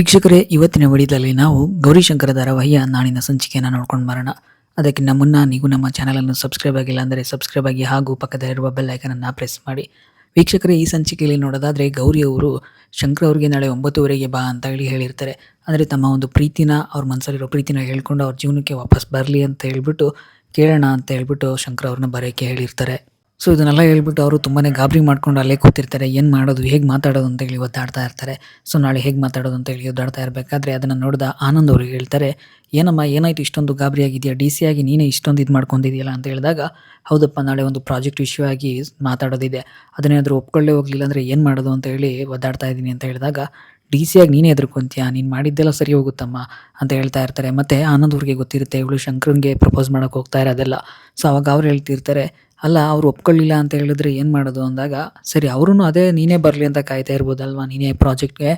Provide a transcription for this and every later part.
ವೀಕ್ಷಕರೇ, ಇವತ್ತಿನ ವಿಡಿಯೋದಲ್ಲಿ ನಾವು ಗೌರಿಶಂಕರ ಧಾರಾವಾಹಿಯ ನಾಳಿನ ಸಂಚಿಕೆಯನ್ನು ನೋಡ್ಕೊಂಡು ಬರೋಣ. ಅದಕ್ಕಿಂತ ಮುನ್ನ ನೀವು ನಮ್ಮ ಚಾನಲನ್ನು ಸಬ್ಸ್ಕ್ರೈಬ್ ಆಗಿಲ್ಲ ಅಂದರೆ ಸಬ್ಸ್ಕ್ರೈಬ್ ಆಗಿ ಹಾಗೂ ಪಕ್ಕದಲ್ಲಿರುವ ಬೆಲ್ ಐಕನನ್ನು ಪ್ರೆಸ್ ಮಾಡಿ. ವೀಕ್ಷಕರೇ, ಈ ಸಂಚಿಕೆಯಲ್ಲಿ ನೋಡೋದಾದರೆ ಗೌರಿ ಅವರು ಶಂಕರ್ ಅವರಿಗೆ ನಾಳೆ ಒಂಬತ್ತುವರೆಗೆ ಬಾ ಅಂತ ಹೇಳಿ ಹೇಳಿರ್ತಾರೆ. ಅಂದರೆ ತಮ್ಮ ಒಂದು ಪ್ರೀತಿನ, ಅವ್ರ ಮನಸ್ಸಲ್ಲಿರೋ ಪ್ರೀತಿನ ಹೇಳ್ಕೊಂಡು ಅವ್ರ ಜೀವನಕ್ಕೆ ವಾಪಸ್ ಬರಲಿ ಅಂತ ಹೇಳ್ಬಿಟ್ಟು ಕೇಳೋಣ ಅಂತ ಹೇಳ್ಬಿಟ್ಟು ಶಂಕರ್ ಅವ್ರನ್ನ ಬರೋಕ್ಕೆ ಹೇಳಿರ್ತಾರೆ. ಸೊ ಇದನ್ನೆಲ್ಲ ಹೇಳ್ಬಿಟ್ಟು ಅವರು ತುಂಬಾ ಗಾಬರಿ ಮಾಡ್ಕೊಂಡು ಅಲ್ಲೇ ಕೂತಿರ್ತಾರೆ. ಏನು ಮಾಡೋದು, ಹೇಗೆ ಮಾತಾಡೋದು ಅಂತ ಹೇಳಿ ಒದ್ದಾಡ್ತಾ ಇರ್ತಾರೆ. ಸೊ ನಾಳೆ ಹೇಗೆ ಮಾತಾಡೋದು ಅಂತ ಹೇಳಿ ಒದ್ದಾಡ್ತಾ ಇರಬೇಕಾದ್ರೆ ಅದನ್ನು ನೋಡಿದ ಆನಂದ್ ಅವರು ಹೇಳ್ತಾರೆ, ಏನಮ್ಮ, ಏನಾಯಿತು ಇಷ್ಟೊಂದು ಗಾಬರಿ ಆಗಿದೆಯಾ? ಡಿ ಸಿ ಆಗಿ ನೀನೇ ಇಷ್ಟೊಂದು ಇದು ಮಾಡ್ಕೊಂಡಿದೆಯಲ್ಲ? ಅಂತ ಹೇಳಿದಾಗ, ಹೌದಪ್ಪ, ನಾಳೆ ಒಂದು ಪ್ರಾಜೆಕ್ಟ್ ಆಗಿ ಮಾತಾಡೋದಿದೆ. ಅದನ್ನೇನಾದರೂ ಒಪ್ಕೊಳ್ಳೇ ಹೋಗಲಿಲ್ಲ ಅಂದರೆ ಏನು ಮಾಡೋದು? ಅಂತ ಹೇಳಿ ಒದ್ದಾಡ್ತಾ ಇದ್ದೀನಿ ಅಂತ ಹೇಳಿದಾಗ ಡಿ ಸಿ ಆಗಿ ನೀನೇ ಎದುರ್ಕೊಂತೀಯ ನೀನು ಮಾಡಿದ್ದೆಲ್ಲ ಸರಿ ಹೋಗುತ್ತಮ್ಮ? ಅಂತ ಹೇಳ್ತಾ ಇರ್ತಾರೆ. ಮತ್ತು ಆನಂದ್ ಅವ್ರಿಗೆ ಗೊತ್ತಿರುತ್ತೆ, ಇವಳು ಶಂಕರನ್ಗೆ ಪ್ರಪೋಸ್ ಮಾಡೋಕೆ ಹೋಗ್ತಾ ಇರೋದೆಲ್ಲ. ಸೊ ಅವಾಗ ಅವ್ರು ಹೇಳ್ತಿರ್ತಾರೆ ಅಲ್ಲ, ಅವ್ರು ಒಪ್ಕೊಳ್ಳಿಲ್ಲ ಅಂತ ಹೇಳಿದ್ರೆ ಏನು ಮಾಡೋದು ಅಂದಾಗ, ಸರಿ ಅವ್ರೂ ಅದೇ ನೀನೇ ಬರಲಿ ಅಂತ ಕಾಯ್ತಾ ಇರ್ಬೋದಲ್ವಾ ನೀನೇ ಪ್ರಾಜೆಕ್ಟ್ಗೆ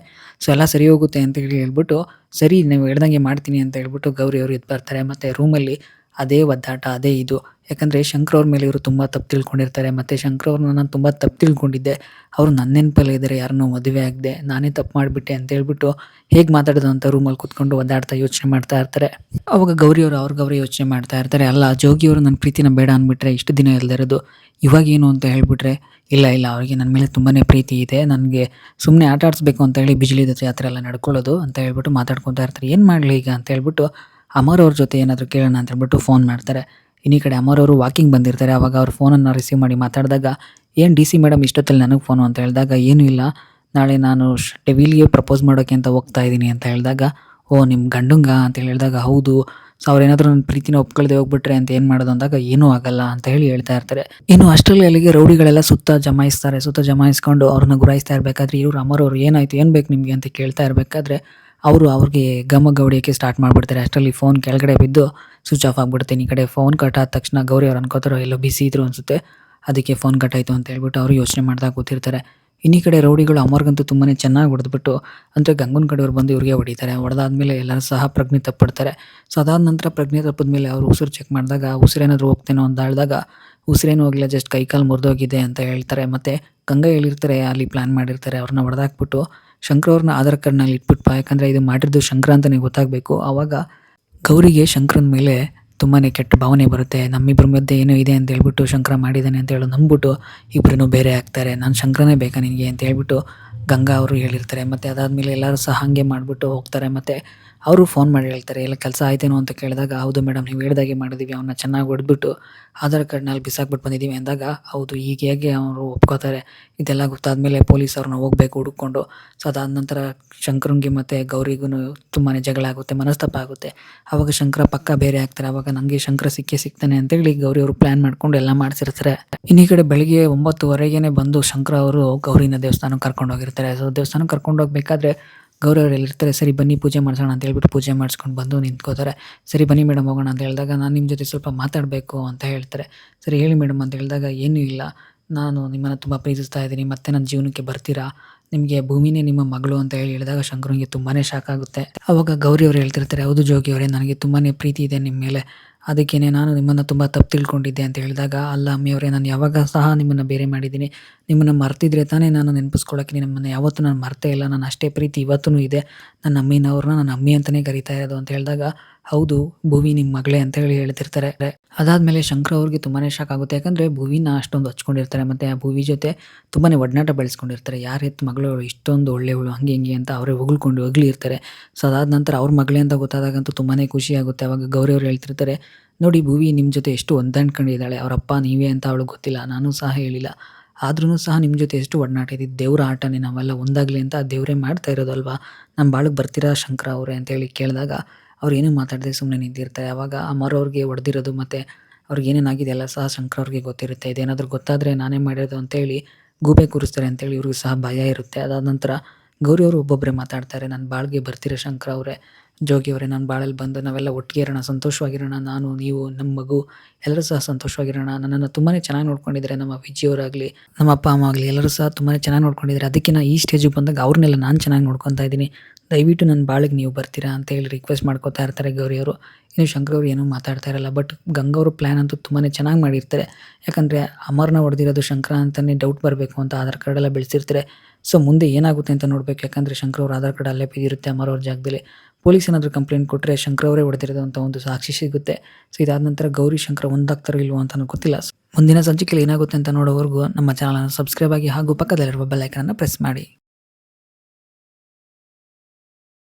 ಸೊ ಎಲ್ಲ ಸರಿ ಹೋಗುತ್ತೆ ಅಂತ ಹೇಳಿ ಹೇಳ್ಬಿಟ್ಟು, ಸರಿ, ನೀವು ಹೇಳ್ದಂಗೆ ಮಾಡ್ತೀನಿ ಅಂತ ಹೇಳ್ಬಿಟ್ಟು ಗೌರಿ ಅವರು ಎದ್ದು ಬರ್ತಾರೆ. ಮತ್ತು ರೂಮಲ್ಲಿ ಅದೇ ಒದ್ದಾಟ, ಅದೇ ಇದು. ಯಾಕಂದರೆ ಶಂಕರ್ ಅವ್ರ ಮೇಲೆ ಇವರು ತುಂಬ ತಪ್ಪು ತಿಳ್ಕೊಂಡಿರ್ತಾರೆ, ಮತ್ತು ಶಂಕರ್ ಅವ್ರನ್ನ ನಾನು ತುಂಬ ತಪ್ಪು ತಿಳ್ಕೊಂಡಿದ್ದೆ. ಅವರು ನನ್ನ ನೆನಪಲ್ಲೇ ಇದ್ದಾರೆ ಯಾರನ್ನೂ ಮದುವೆ ಆಗದೆ, ನಾನೇ ತಪ್ಪು ಮಾಡಿಬಿಟ್ಟೆ ಅಂತ ಹೇಳ್ಬಿಟ್ಟು ಹೇಗೆ ಮಾತಾಡೋದು ಅಂತ ರೂಮಲ್ಲಿ ಕೂತ್ಕೊಂಡು ಒದ್ದಾಡ್ತಾ ಯೋಚನೆ ಮಾಡ್ತಾ ಇರ್ತಾರೆ. ಅವಾಗ ಗೌರಿ ಅವರು ಗೌರಿ ಯೋಚನೆ ಮಾಡ್ತಾ ಇರ್ತಾರೆ. ಅಲ್ಲ ಜೋಗಿಯವರು ನನ್ನ ಪ್ರೀತಿನ ಬೇಡ ಅಂದ್ಬಿಟ್ರೆ ಇಷ್ಟು ದಿನ ಇಲ್ದಿರೋದು, ಇವಾಗ ಏನು ಅಂತ ಹೇಳಿಬಿಟ್ರೆ, ಇಲ್ಲ ಇಲ್ಲ, ಅವರಿಗೆ ನನ್ನ ಮೇಲೆ ತುಂಬಾ ಪ್ರೀತಿ ಇದೆ, ನನಗೆ ಸುಮ್ಮನೆ ಆಟ ಆಡಿಸ್ಬೇಕು ಅಂತ ಹೇಳಿ ಬಿಜಲಿ ಆ ಥರ ಎಲ್ಲ ನಡ್ಕೊಳ್ಳೋದು ಅಂತ ಹೇಳ್ಬಿಟ್ಟು ಮಾತಾಡ್ಕೊತಾ ಇರ್ತಾರೆ. ಏನು ಮಾಡಲಿ ಈಗ ಅಂತ ಹೇಳ್ಬಿಟ್ಟು ಅಮರ್ ಅವ್ರ ಜೊತೆ ಏನಾದರೂ ಕೇಳೋಣ ಅಂತ ಹೇಳ್ಬಿಟ್ಟು ಫೋನ್ ಮಾಡ್ತಾರೆ. ಇನ್ನೀ ಕಡೆ ಅಮರ್ ಅವರು ವಾಕಿಂಗ್ ಬಂದಿರ್ತಾರೆ. ಅವಾಗ ಅವ್ರ ಫೋನನ್ನು ರಿಸೀವ್ ಮಾಡಿ ಮಾತಾಡಿದಾಗ, ಏನು ಡಿ ಸಿ ಮೇಡಮ್ ಇಷ್ಟೊತ್ತಲ್ಲಿ ನನಗೆ ಫೋನು ಅಂತ ಹೇಳಿದಾಗ, ಏನೂ ಇಲ್ಲ. ನಾಳೆ ನಾನು ಡೆವಿಲ್ಗೆ ಪ್ರಪೋಸ್ ಮಾಡೋಕ್ಕೆ ಅಂತ ಹೋಗ್ತಾ ಇದ್ದೀನಿ ಅಂತ ಹೇಳಿದಾಗ, ಓ ನಿಮ್ಮ ಗಂಡುಂಗ? ಅಂತ ಹೇಳಿದಾಗ, ಹೌದು. ಸೊ ಅವ್ರೇನಾದರೂ ನನ್ನ ಪ್ರೀತಿನ ಒಪ್ಕೊಳ್ದೆ ಹೋಗ್ಬಿಟ್ರೆ ಅಂತ ಏನು ಮಾಡೋದು? ಅಂದಾಗ, ಏನೂ ಆಗಲ್ಲ ಅಂತ ಹೇಳಿ ಹೇಳ್ತಾ ಇರ್ತಾರೆ. ಇನ್ನು ಅಷ್ಟರಲ್ಲಿ ಅಲ್ಲಿಗೆ ರೌಡಿಗಳೆಲ್ಲ ಸುತ್ತ ಜಮಾಯಿಸ್ತಾರೆ. ಸುತ್ತ ಜಮಾಯಿಸ್ಕೊಂಡು ಅವ್ರನ್ನ ಗುರಾಯಿಸ್ತಾ ಇರಬೇಕಾದ್ರೆ ಇವರು ಅಮರವ್ರು ಏನಾಯ್ತು? ಏನು ಬೇಕು ನಿಮಗೆ? ಅಂತ ಕೇಳ್ತಾ ಇರಬೇಕಾದ್ರೆ ಅವರು ಅವ್ರಿಗೆ ಗಮ ಗೌಡಿಯೋಕ್ಕೆ ಸ್ಟಾರ್ಟ್ ಮಾಡಿಬಿಡ್ತಾರೆ. ಅಷ್ಟರಲ್ಲಿ ಫೋನ್ ಕೆಳಗಡೆ ಬಿದ್ದು ಸ್ವಿಚ್ ಆಫ್ ಆಗಿಬಿಡುತ್ತೆ ಈ ಕಡೆ ಫೋನ್ ಕಟ್ ಆದ ತಕ್ಷಣ ಗೌರಿ ಅವ್ರು ಅನ್ಕೋತಾರೋ, ಎಲ್ಲೋ ಬಿಸಿ ಇದ್ರು ಅನಿಸುತ್ತೆ. ಅದಕ್ಕೆ ಫೋನ್ ಕಟ್ ಆಯಿತು ಅಂತ ಹೇಳ್ಬಿಟ್ಟು ಅವರು ಯೋಚನೆ ಮಾಡ್ತಾ ಕೂತಿರ್ತಾರೆ ಇನ್ನೀ ಕಡೆ ರೌಡಿಗಳು ಅಮರ್ಗಂತೂ ತುಂಬಾ ಚೆನ್ನಾಗಿ ಹೊಡೆದ್ಬಿಟ್ಟು, ಅಂದರೆ ಗಂಗನ ಕಡೆಯವ್ರು ಬಂದು ಇವ್ರಿಗೆ ಹೊಡಿತಾರೆ. ಹೊಡೆದಾದ್ಮೇಲೆ ಎಲ್ಲರೂ ಸಹ ಪ್ರಜ್ಞೆ ತಪ್ಪಿಡ್ತಾರೆ. ಸೊ ಅದಾದ ನಂತರ ಪ್ರಜ್ಞೆ ತಪ್ಪಿದ ಮೇಲೆ ಅವರು ಉಸಿರು ಚೆಕ್ ಮಾಡಿದಾಗ, ಉಸಿರೇನಾದರೂ ಹೋಗ್ತೇನೋ ಅಂತ ಹೇಳಿದಾಗ ಉಸಿರೇನು ಹೋಗಿಲ್ಲ ಜಸ್ಟ್ ಕೈಕಾಲು ಮುರಿದೋಗಿದೆ ಅಂತ ಹೇಳ್ತಾರೆ. ಮತ್ತು ಗಂಗಾ ಹೇಳಿರ್ತಾರೆ, ಅಲ್ಲಿ ಪ್ಲ್ಯಾನ್ ಮಾಡಿರ್ತಾರೆ, ಅವ್ರನ್ನ ಹೊಡೆದಾಕ್ಬಿಟ್ಟು ಶಂಕರ್ ಅವ್ರನ್ನ ಆಧಾರ್ ಕಾರ್ಡ್ನಲ್ಲಿ ಇಟ್ಬಿಟ್ಟು ಯಾಕಂದರೆ ಇದು ಮಾಡಿದ್ದು ಶಂಕರ ಅಂತಲೇ ಗೊತ್ತಾಗಬೇಕು. ಆವಾಗ ಗೌರಿಗೆ ಶಂಕರನ ಮೇಲೆ ತುಂಬಾ ಕೆಟ್ಟ ಭಾವನೆ ಬರುತ್ತೆ. ನಮ್ಮಿಬ್ಬರ ಮಧ್ಯೆ ಏನೋ ಇದೆ ಅಂತ ಹೇಳ್ಬಿಟ್ಟು ಶಂಕರ ಮಾಡಿದ್ದಾನೆ ಅಂತ ಹೇಳಿ ನಂಬಿಬಿಟ್ಟು ಇಬ್ಬರೂ ಬೇರೆ ಆಗ್ತಾರೆ. ನಾನು ಶಂಕರನೇ ಬೇಕಾ ನಿನಗೆ? ಅಂತ ಹೇಳ್ಬಿಟ್ಟು ಗಂಗಾ ಅವರು ಹೇಳಿರ್ತಾರೆ. ಮತ್ತು ಅದಾದಮೇಲೆ ಎಲ್ಲರೂ ಸಹ ಹಾಗೆ ಮಾಡಿಬಿಟ್ಟು ಹೋಗ್ತಾರೆ. ಮತ್ತು ಅವರು ಫೋನ್ ಮಾಡಿ ಹೇಳ್ತಾರೆ ಎಲ್ಲ ಕೆಲಸ ಆಯ್ತೇನೋ ಅಂತ ಕೇಳಿದಾಗ, ಹೌದು ಮೇಡಮ್ ನೀವು ಹೇಳಿದಾಗೆ ಮಾಡಿದೀವಿ ಅವನ್ನ ಚೆನ್ನಾಗಿ ಹೊಡೆದ್ಬಿಟ್ಟು ಆಧಾರ್ ಕಾರ್ಡ್ನಲ್ಲಿ ಬಿಸಾಕ್ಬಿಟ್ಟು ಬಂದಿದ್ದೀವಿ ಅಂದಾಗ, ಹೌದು ಈಗ ಹೇಗೆ ಅವರು ಒಪ್ಕೋತಾರೆ. ಇದೆಲ್ಲ ಗೊತ್ತಾದಮೇಲೆ ಪೊಲೀಸ್ ಅವ್ರನ್ನ ಹೋಗಬೇಕು ಹುಡುಕೊಂಡು ಸೊ ಅದಾದ ನಂತರ ಶಂಕರಂಗಿ ಮತ್ತು ಗೌರಿಗೂ ತುಂಬಾ ಜಗಳ ಆಗುತ್ತೆ, ಮನಸ್ತಾಪ ಆಗುತ್ತೆ. ಆವಾಗ ಶಂಕರ ಪಕ್ಕ ಬೇರೆ ಆಗ್ತಾರೆ ಆವಾಗ ನನಗೆ ಶಂಕರ ಸಿಕ್ಕೇ ಸಿಗ್ತಾನೆ ಅಂತೇಳಿ ಗೌರಿ ಅವರು ಪ್ಲ್ಯಾನ್ ಮಾಡ್ಕೊಂಡು ಎಲ್ಲ ಮಾಡಿಸಿರ್ತಾರೆ. ಇನ್ನೀ ಕಡೆ ಬೆಳಿಗ್ಗೆ ಒಂಬತ್ತುವರೆಗೆ ಬಂದು ಶಂಕರ ಅವರು ಗೌರಿನ ದೇವಸ್ಥಾನಕ್ಕೆ ಕರ್ಕೊಂಡು ಹೋಗಿರ್ತಾರೆ ಸೊ ದೇವಸ್ಥಾನಕ್ಕೆ ಕರ್ಕೊಂಡು ಹೋಗ್ಬೇಕಾದ್ರೆ ಗೌರಿ ಅವ್ರು ಹೇಳಿರ್ತಾರೆ ಸರಿ ಬನ್ನಿ ಪೂಜೆ ಮಾಡಿಸೋಣ ಅಂತ ಹೇಳ್ಬಿಟ್ಟು ಪೂಜೆ ಮಾಡಿಸ್ಕೊಂಡು ಬಂದು ನಿಂತ್ಕೋತಾರೆ. ಸರಿ ಬನ್ನಿ ಮೇಡಮ್ ಹೋಗೋಣ ಅಂತ ಹೇಳಿದಾಗ ನಾನು ನಿಮ್ಮ ಜೊತೆ ಸ್ವಲ್ಪ ಮಾತಾಡಬೇಕು ಅಂತ ಹೇಳ್ತಾರೆ. ಸರಿ ಹೇಳಿ ಮೇಡಮ್ ಅಂತ ಹೇಳಿದಾಗ ಏನೂ ಇಲ್ಲ. ನಾನು ನಿಮ್ಮನ್ನು ತುಂಬ ಪ್ರೀತಿಸ್ತಾ ಇದ್ದೀನಿ. ಮತ್ತೆ ನನ್ನ ಜೀವನಕ್ಕೆ ಬರ್ತೀರಾ? ನಿಮಗೆ ಭೂಮಿನೇ ನಿಮ್ಮ ಮಗಳು ಅಂತ ಹೇಳಿ ಹೇಳಿದಾಗ ಶಂಕರಂಗೆ ತುಂಬಾ ಶಾಕ್ ಆಗುತ್ತೆ. ಅವಾಗ ಗೌರಿ ಅವರು ಹೇಳ್ತಿರ್ತಾರೆ, ಹೌದು ಜೋಗಿ ಅವರೇ, ನನಗೆ ತುಂಬಾ ಪ್ರೀತಿ ಇದೆ ನಿಮ್ಮ ಮೇಲೆ. ಅದಕ್ಕೇನೆ ನಾನು ನಿಮ್ಮನ್ನು ತುಂಬ ತಪ್ಪು ತಿಳ್ಕೊಂಡಿದ್ದೆ ಅಂತ ಹೇಳಿದಾಗ, ಅಲ್ಲ ಅಮ್ಮಿಯವರೇ ನಾನು ಯಾವಾಗ ಸಹ ನಿಮ್ಮನ್ನು ಬೇರೆ ಮಾಡಿದ್ದೀನಿ. ನಿಮ್ಮನ್ನು ಮರ್ತಿದ್ರೆ ತಾನೇ ನಾನು ನೆನಪಿಸ್ಕೊಳ್ಳೋಕ್ಕೆ ನಿಮ್ಮನ್ನು ಯಾವತ್ತೂ ನಾನು ಮರ್ತೇ ಇಲ್ಲ. ನಾನು ಅಷ್ಟೇ ಪ್ರೀತಿ ಇವತ್ತೂ ಇದೆ. ನನ್ನ ಅಮ್ಮಿನವ್ರನ್ನ ನನ್ನ ಅಮ್ಮಿ ಅಂತಲೇ ಕರಿತಾ ಇರೋದು ಅಂತ ಹೇಳಿದಾಗ, ಹೌದು, ಭುವಿ ನಿಮ್ಮ ಮಗಳೇ ಅಂತ ಹೇಳಿ ಹೇಳ್ತಿರ್ತಾರೆ. ಅದಾದಮೇಲೆ ಶಂಕರ್ ಅವ್ರಿಗೆ ತುಂಬಾ ಶಾಕ್ ಆಗುತ್ತೆ. ಯಾಕಂದರೆ ಭುವಿನ ಅಷ್ಟೊಂದು ಹಚ್ಕೊಂಡಿರ್ತಾರೆ. ಮತ್ತು ಆ ಭುವಿ ಜೊತೆ ತುಂಬಾ ಒಡನಾಟ ಬೆಳೆಸ್ಕೊಂಡಿರ್ತಾರೆ. ಯಾರು ಎತ್ತು ಮಗಳು ಇಷ್ಟೊಂದು ಒಳ್ಳೆಯವಳು ಹಂಗೆ ಹಿಂಗೆ ಅಂತ ಅವರೇ ಹೊಗಳ್ಕೊಂಡು ಹೊಗಳಿರ್ತಾರೆ ಸೊ ಅದಾದ ನಂತರ ಅವ್ರ ಮಗಳೇ ಅಂತ ಗೊತ್ತಾದಾಗಂತೂ ತುಂಬಾ ಖುಷಿ ಆಗುತ್ತೆ. ಅವಾಗ ಗೌರಿ ಅವ್ರು ಹೇಳ್ತಿರ್ತಾರೆ ನೋಡಿ ಭುವಿ ನಿಮ್ಮ ಜೊತೆ ಎಷ್ಟು ಹೊಂದಾಣ್ಕೊಂಡಿದ್ದಾಳೆ. ಅವರಪ್ಪ ನೀವೇ ಅಂತ ಅವಳು ಗೊತ್ತಿಲ್ಲ. ನಾನು ಸಹ ಹೇಳಿಲ್ಲ. ಆದ್ರೂ ಸಹ ನಿಮ್ಮ ಜೊತೆ ಎಷ್ಟು ಒಡನಾಟ ಇದೆ ದೇವ್ರ ಆಟನೇ ನಾವೆಲ್ಲ ಒಂದಾಗಲಿ ಅಂತ ದೇವರೇ ಮಾಡ್ತಾ ಇರೋದಲ್ವಾ? ನಮ್ಮ ಬಾಳಿಗೆ ಬರ್ತೀರಾ ಶಂಕರ ಅವರೇ? ಅಂತೇಳಿ ಕೇಳಿದಾಗ ಅವ್ರು ಏನೂ ಮಾತಾಡದೆ ಸುಮ್ಮನೆ ನಿಂತಿರ್ತಾರೆ. ಆವಾಗ ಆ ಮರೋರಿಗೆ ಹೊಡೆದಿರೋದು ಮತ್ತು ಅವ್ರಿಗೆ ಏನೇನಾಗಿದೆ ಎಲ್ಲ ಸಹ ಶಂಕರ ಅವ್ರಿಗೆ ಗೊತ್ತಿರುತ್ತೆ. ಇದೇನಾದರೂ ಗೊತ್ತಾದರೆ ನಾನೇ ಮಾಡಿರೋದು ಅಂತೇಳಿ ಗೂಬೆ ಕೂರಿಸ್ತಾರೆ ಅಂತೇಳಿ ಇವ್ರಿಗೂ ಸಹ ಭಯ ಇರುತ್ತೆ. ಅದಾದ ನಂತರ ಗೌರಿ ಅವರು ಒಬ್ಬೊಬ್ಬರೇ ಮಾತಾಡ್ತಾರೆ. ನನ್ನ ಬಾಳ್ಗೆ ಬರ್ತೀರಾ ಶಂಕರ ಅವರೇ? ಜೋಗಿಯವರೇ ನಾನು ಬಾಳಲ್ಲಿ ಬಂದು ನಾವೆಲ್ಲ ಒಟ್ಟಿಗೆ ಇರೋಣ ಸಂತೋಷವಾಗಿರೋಣ, ನಾನು, ನೀವು ನಮ್ಮ ಮಗು, ಎಲ್ಲರೂ ಸಹ ಸಂತೋಷವಾಗಿರೋಣ. ನನ್ನನ್ನು ತುಂಬಾ ಚೆನ್ನಾಗಿ ನೋಡ್ಕೊಂಡಿದ್ದಾರೆ ನಮ್ಮ ವಿಜಿಯವರಾಗಲಿ ನಮ್ಮ ಅಪ್ಪ, ಅಮ್ಮ ಆಗಲಿ, ಎಲ್ಲರೂ ಸಹ ತುಂಬಾ ಚೆನ್ನಾಗಿ ನೋಡ್ಕೊಂಡಿದ್ದಾರೆ ಅದಕ್ಕೆ ಈ ಸ್ಟೇಜಿಗೆ ಬಂದಾಗ ಅವ್ರನ್ನೆಲ್ಲ ನಾನು ಚೆನ್ನಾಗಿ ನೋಡ್ಕೊತಾ ಇದ್ದೀನಿ. ದಯವಿಟ್ಟು ನನ್ನ ಬಾಳಿಗೆ ನೀವು ಬರ್ತೀರಾ ಅಂತ ಹೇಳಿ ರಿಕ್ವೆಸ್ಟ್ ಮಾಡ್ಕೋತಾ ಇರ್ತಾರೆ ಗೌರಿ ಅವರು. ಇನ್ನು ಶಂಕರ್ ಅವರು ಏನೂ ಮಾತಾಡ್ತಾ ಇರಲ್ಲ ಬಟ್ ಗಂಗವ್ರ ಪ್ಲ್ಯಾನ್ ಅಂತೂ ತುಂಬಾ ಚೆನ್ನಾಗಿ ಮಾಡಿರ್ತಾರೆ. ಯಾಕಂದರೆ ಅಮರ್ನ ಹೊಡೆದಿರೋದು ಶಂಕರ ಅಂತಲೇ ಡೌಟ್ ಬರಬೇಕು ಅಂತ ಆಧಾರ್ ಕಾರ್ಡೆಲ್ಲ ಬೆಳೆಸಿರ್ತಾರೆ. ಸೊ ಮುಂದೆ ಏನಾಗುತ್ತೆ ಅಂತ ನೋಡಬೇಕು, ಯಾಕಂದರೆ ಶಂಕರ್ ಅವ್ರ ಆಧಾರ್ ಕಾರ್ಡ್ ಅಲ್ಲೇ ಬಿದ್ದಿರುತ್ತೆ ಅಮರ್ ಅವ್ರ ಜಾಗದಲ್ಲಿ. ಪೊಲೀಸ್ ಏನಾದರೂ ಕಂಪ್ಲೇಂಟ್ ಕೊಟ್ಟರೆ ಶಂಕರ್ ಅವರೇ ಅಂತ ಒಂದು ಸಾಕ್ಷಿ ಸಿಗುತ್ತೆ. ಸೊ ಇದಾದ ನಂತರ ಗೌರಿ ಶಂಕರ ಒಂದಾಗ್ತಾರೋ ಇಲ್ವೋ ಅಂತ ಗೊತ್ತಿಲ್ಲ. ಮುಂದಿನ ಸಂಚಿಕೆಯಲ್ಲಿ ಏನಾಗುತ್ತೆ ಅಂತ ನೋಡೋವರೆಗೂ ನಮ್ಮ ಚಾನಲನ್ನು ಸಬ್ಸ್ಕ್ರೈಬ್ ಆಗಿ ಹಾಗೂ ಪಕ್ಕದಲ್ಲಿರುವ ಬೆಲ್ ಐಕನನ್ನು ಪ್ರೆಸ್ ಮಾಡಿ.